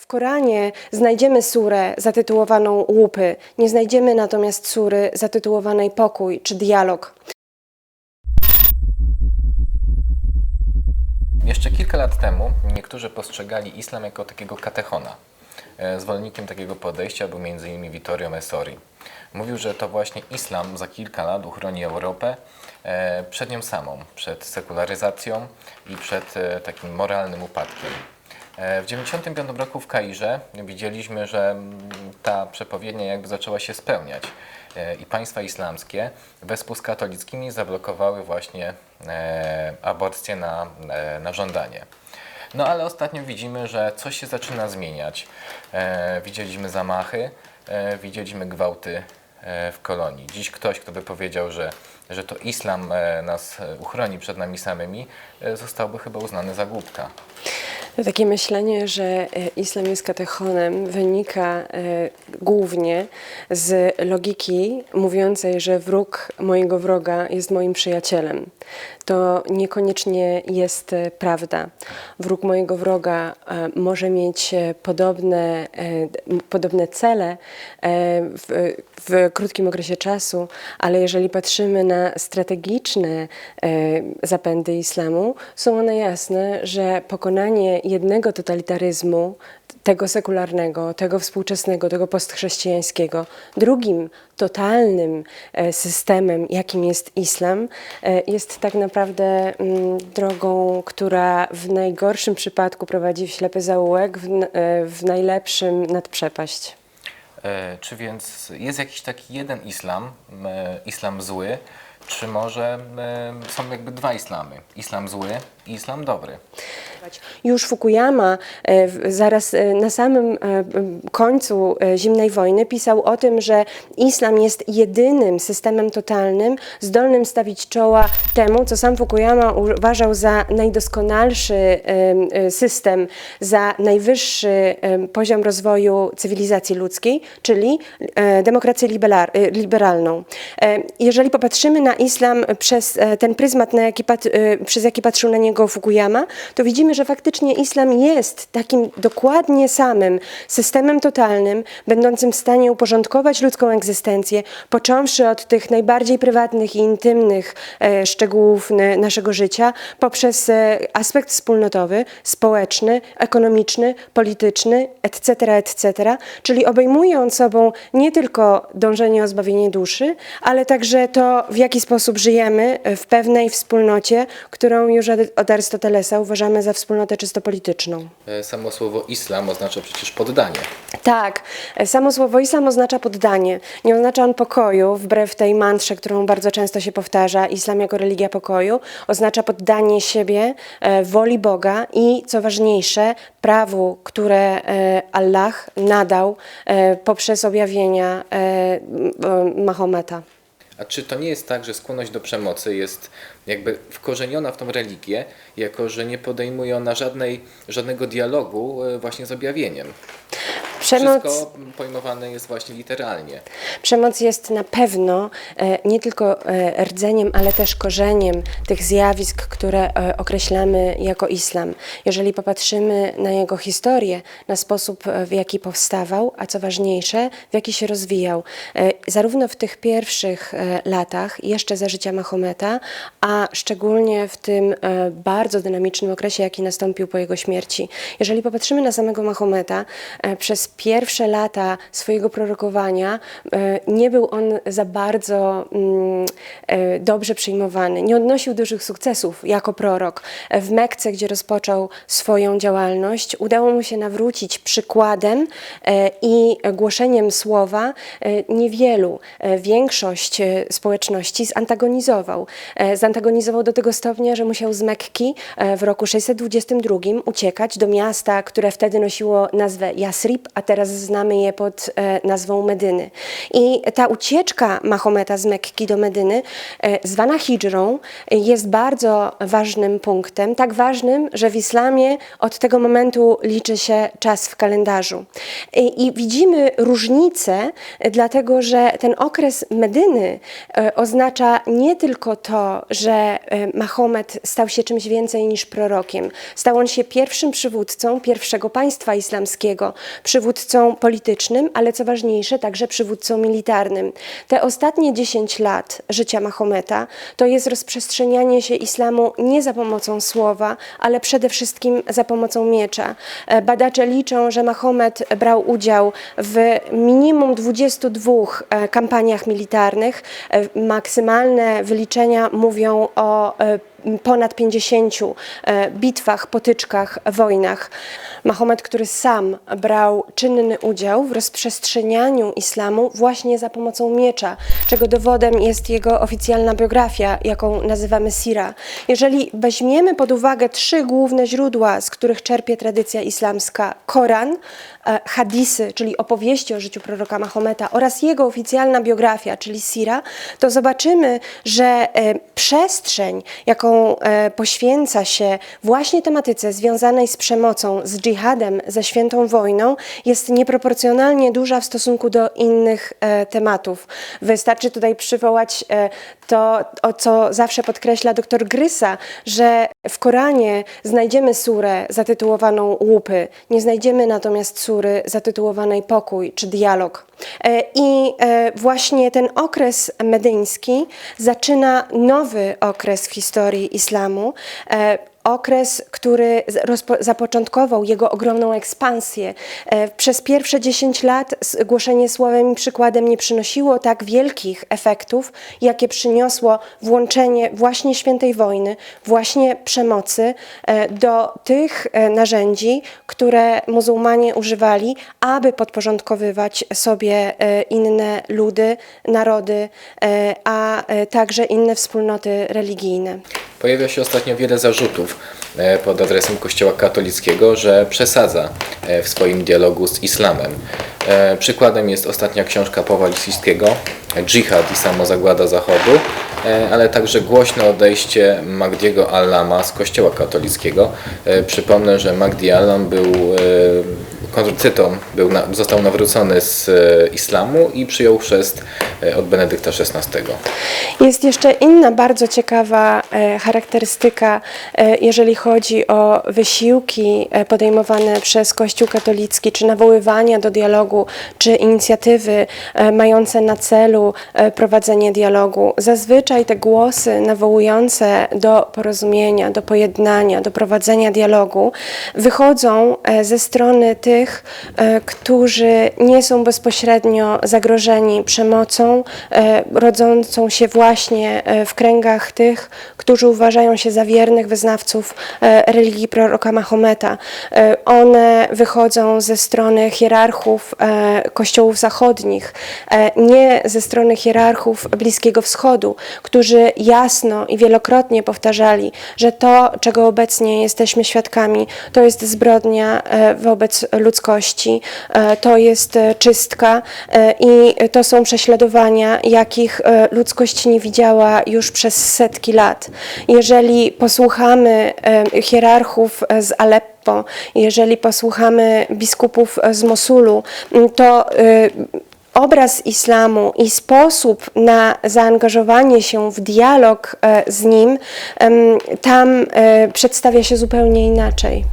W Koranie znajdziemy surę zatytułowaną Łupy, nie znajdziemy natomiast sury zatytułowanej Pokój czy Dialog. Jeszcze kilka lat temu niektórzy postrzegali islam jako takiego katechona. E, Zwolennikiem takiego podejścia był m.in. Vittorio Messori. Mówił, że to właśnie islam za kilka lat uchroni Europę e, przed nią samą, przed sekularyzacją i przed e, takim moralnym upadkiem. E, W 1995 roku w Kairze widzieliśmy, że ta przepowiednia jakby zaczęła się spełniać E, i państwa islamskie wespół z katolickimi zablokowały właśnie e, aborcję na, na żądanie. No ale ostatnio widzimy, że coś się zaczyna zmieniać. Widzieliśmy zamachy, widzieliśmy gwałty w kolonii. Dziś ktoś, kto by powiedział, że, że to islam nas uchroni przed nami samymi, zostałby chyba uznany za głupka. To takie myślenie, że e, islam jest katechonem, wynika e, głównie z logiki mówiącej, że wróg mojego wroga jest moim przyjacielem. To niekoniecznie jest e, prawda. Wróg mojego wroga może mieć podobne, podobne cele w, w krótkim okresie czasu, ale jeżeli patrzymy na strategiczne zapędy islamu, są one jasne, że pokonanie jednego totalitaryzmu, tego sekularnego, tego współczesnego, tego postchrześcijańskiego, drugim totalnym e, systemem, jakim jest islam, e, jest tak naprawdę mm, drogą, która w najgorszym przypadku prowadzi w ślepy zaułek, w, e, w najlepszym nad przepaść. Czy więc jest jakiś taki jeden islam, islam zły, czy może są jakby dwa islamy? Islam zły i islam dobry. Już Fukuyama e, zaraz e, na samym e, końcu zimnej wojny pisał o tym, że islam jest jedynym systemem totalnym zdolnym stawić czoła temu, co sam Fukuyama uważał za najdoskonalszy em, system, za najwyższy poziom rozwoju cywilizacji ludzkiej, czyli demokrację liberalną. Jeżeli popatrzymy na islam przez ten pryzmat, jaki przez jaki patrzył na niego Fukuyama, to widzimy, że faktycznie islam jest takim dokładnie samym systemem totalnym, będącym w stanie uporządkować ludzką egzystencję, począwszy od tych najbardziej prywatnych i intymnych e, szczegółów naszego życia, poprzez e, aspekt wspólnotowy, społeczny, ekonomiczny, polityczny, etc., etc., czyli obejmuje on sobą nie tylko dążenie o zbawienie duszy, ale także to, w jaki sposób żyjemy w pewnej wspólnocie, którą już od Arystotelesa uważamy za wspólnotę czysto polityczną. E, Samo słowo islam oznacza przecież poddanie. Tak, e, samo słowo islam oznacza poddanie. Nie oznacza on pokoju, wbrew tej mantrze, którą bardzo często się powtarza, islam jako religia pokoju. Oznacza poddanie siebie e, woli Boga i, co ważniejsze, prawu, które Allah nadał poprzez objawienia Mahometa. A czy to nie jest tak, że skłonność do przemocy jest jakby wkorzeniona w tą religię, jako że nie podejmuje ona żadnej, żadnego dialogu e, właśnie z objawieniem? Przemoc... Wszystko pojmowane jest właśnie literalnie. Przemoc jest na pewno e, nie tylko e, rdzeniem, ale też korzeniem tych zjawisk, które e, określamy jako islam. Jeżeli popatrzymy na jego historię, na sposób, w jaki powstawał, a co ważniejsze, w jaki się rozwijał, zarówno w tych pierwszych latach, jeszcze za życia Mahometa, a szczególnie w tym bardzo dynamicznym okresie, jaki nastąpił po jego śmierci. Jeżeli popatrzymy na samego Mahometa, przez pierwsze lata swojego prorokowania e, nie był on za bardzo mm, e, dobrze przyjmowany. Nie odnosił dużych sukcesów jako prorok. W Mekce, gdzie rozpoczął swoją działalność, udało mu się nawrócić przykładem e, i głoszeniem słowa niewielu. Większość społeczności zantagonizował. Zantagonizował do tego stopnia, że musiał z Mekki w roku 622 uciekać do miasta, które wtedy nosiło nazwę Yasrib, a teraz znamy je pod e, nazwą Medyny. I ta ucieczka Mahometa z Mekki do Medyny, e, zwana hijrą, jest bardzo ważnym punktem, tak ważnym, że w islamie od tego momentu liczy się czas w kalendarzu. I, widzimy różnicę, dlatego że ten okres Medyny e, oznacza nie tylko to, że Mahomet stał się czymś więcej niż prorokiem. Stał on się pierwszym przywódcą pierwszego państwa islamskiego, przywódcą politycznym, ale co ważniejsze, także przywódcą militarnym. Te ostatnie 10 lat życia Mahometa to jest rozprzestrzenianie się islamu nie za pomocą słowa, ale przede wszystkim za pomocą miecza. E, Badacze liczą, że Mahomet brał udział w minimum 22 e, kampaniach militarnych. E, Maksymalne wyliczenia mówią o ponad 50 e, bitwach, potyczkach, wojnach. Mahomet, który sam brał czynny udział w rozprzestrzenianiu islamu właśnie za pomocą miecza, czego dowodem jest jego oficjalna biografia, jaką nazywamy Sira. Jeżeli weźmiemy pod uwagę trzy główne źródła, z których czerpie tradycja islamska, Koran, e, hadisy, czyli opowieści o życiu proroka Mahometa oraz jego oficjalna biografia, czyli Sira, to zobaczymy, że e, przestrzeń, jaką e, poświęca się właśnie tematyce związanej z przemocą, z dżihadem, ze świętą wojną, jest nieproporcjonalnie duża w stosunku do innych e, tematów. Wystarczy tutaj przywołać e, to, o co zawsze podkreśla dr Grysa, że w Koranie znajdziemy surę zatytułowaną Łupy, nie znajdziemy natomiast sury zatytułowanej Pokój czy Dialog. I właśnie ten okres medyński zaczyna nowy okres w historii islamu. e, Okres, który zapoczątkował jego ogromną ekspansję. E, Przez pierwsze 10 lat głoszenie słowem i przykładem nie przynosiło tak wielkich efektów, jakie przyniosło włączenie właśnie świętej wojny, właśnie przemocy e, do tych narzędzi, które muzułmanie używali, aby podporządkowywać sobie inne ludy, narody, a także inne wspólnoty religijne. Pojawia się ostatnio wiele zarzutów e, pod adresem Kościoła katolickiego, że przesadza e, w swoim dialogu z islamem. E, Przykładem jest ostatnia książka Pawła Lisickiego, Dżihad i samozagłada Zachodu, ale także głośne odejście Magdiego Allama z Kościoła katolickiego. Przypomnę, że Magdi Allam był konwertytą, był na, został nawrócony z e, islamu i przyjął chrzest e, od Benedykta XVI. Jest jeszcze inna bardzo ciekawa e, charakterystyka, jeżeli chodzi o wysiłki podejmowane przez Kościół katolicki, czy nawoływania do dialogu, czy inicjatywy mające na celu prowadzenie dialogu. Zazwyczaj te głosy nawołujące do porozumienia, do pojednania, do prowadzenia dialogu wychodzą ze strony tych, e, którzy nie są bezpośrednio zagrożeni przemocą e, rodzącą się właśnie e, w kręgach tych, którzy uważają się za wiernych wyznawców religii proroka Mahometa. One wychodzą ze strony hierarchów kościołów zachodnich, nie ze strony hierarchów Bliskiego Wschodu, którzy jasno i wielokrotnie powtarzali, że to, czego obecnie jesteśmy świadkami, to jest zbrodnia wobec ludzkości, e, to jest e, czystka e, i to są prześladowania, jakich ludzkość nie widziała już przez setki lat. Jeżeli posłuchamy hierarchów z Aleppo, jeżeli posłuchamy biskupów z Mosulu, to obraz islamu i sposób na zaangażowanie się w dialog z nim tam przedstawia się zupełnie inaczej.